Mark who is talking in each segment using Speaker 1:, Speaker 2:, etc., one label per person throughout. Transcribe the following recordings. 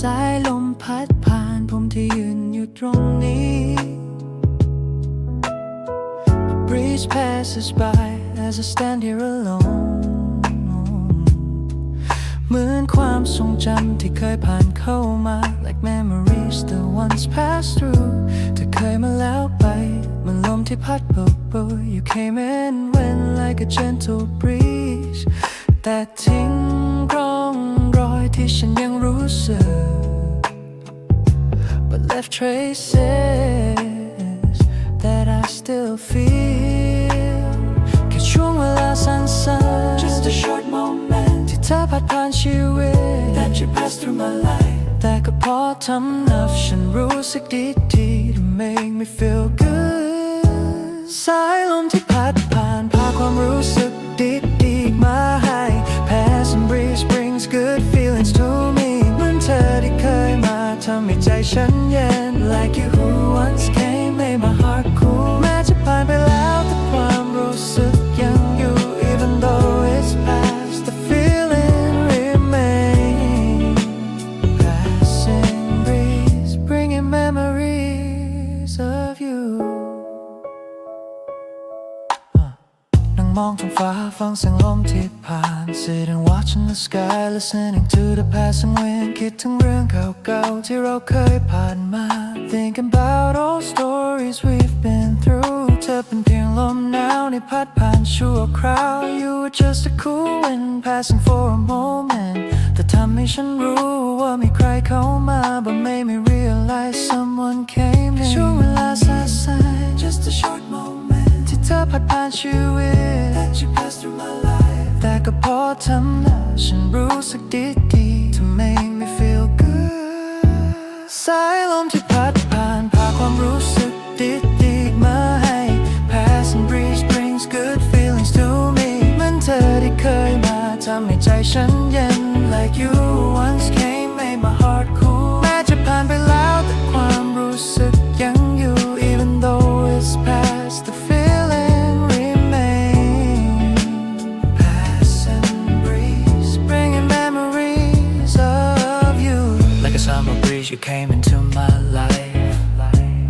Speaker 1: สายลมพัดผ่านผมที่ยืนอยู่ตรงนี้ breeze passes by as I stand here alone เหมือนความทรงจำที่เคยผ่านเข้ามา Like memories the ones passed through เธอเคยมาแล้วไปมันลมที่พัดเบาๆ You came and went like a gentle breeze แต่ทิ้ง ที่ฉันยังรู้สึก but left traces that I still feel แค่ช่วงเวลาสั้นๆ just a short moment ที่เธอพัดผ่านชีวิต that you passed through my life แต่ก็พอทำนับฉันรู้สึกดีๆ to make me feel good สายลมที่พัดผ่านพาความรู้สึก ก ท้องฟ้าฟังเสียงลมที่ผ่าน Sitting watching the sky listening to the passing wind คิดถึงเรื่องเก่าๆที่เราเคยผ่านมา Thinking about all stories we've been through เธอเป็นเพียงลมหนาวในพัดผ่านชั่วคราว You were just a cool wind passing for a moment แต่ทำให้ฉันรู้ว่ามีใครเข้ามา But made me realize someone came in ช่วงเวลาสั้นๆ Just a short moment ที่ เธอผ่านผ่านชีวิต แต่ก็พอทำแล้ฉันรู้สึกดีดี To make me feel good สายลมที่พัดผ่านพาความรู้สึกดีดีมาให้ Passing breeze brings good feelings to me มันเธอที่เคยมาทำให้ใจฉันเย็น Like you once came made my heart cool แม้จะผ่านไป you came into my life.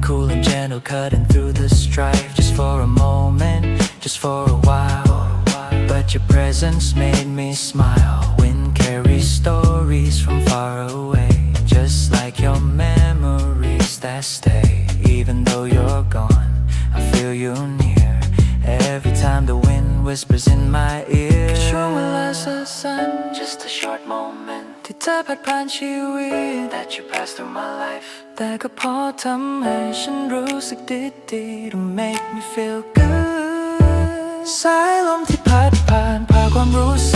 Speaker 1: Cool and gentle, cutting through the strife. Just for a moment, just for a while. But your presence made me smile. Wind carries stories from far away. Just like your memories that stay. Even though you're gone, I feel you near. Every time the wind whispers in my ear. Cause you were the sun, just a short moment. ที่เธอผัดผ่านชีวิต That you passed through my life แต่ก็พอทำให้ฉันรู้สึกดีดี To make me feel good สายลมที่พัดผ่านพาความรู้สึก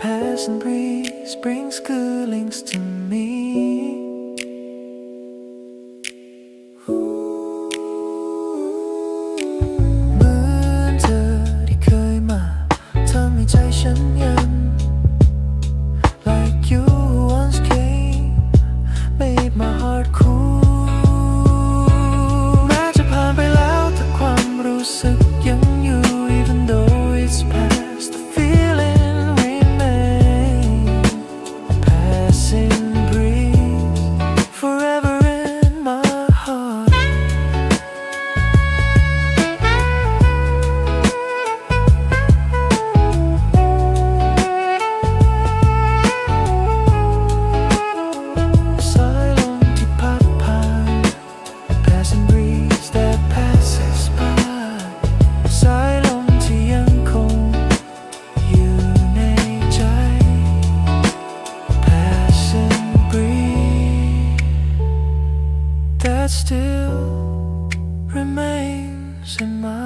Speaker 1: Passing breeze brings good links to me still remains in my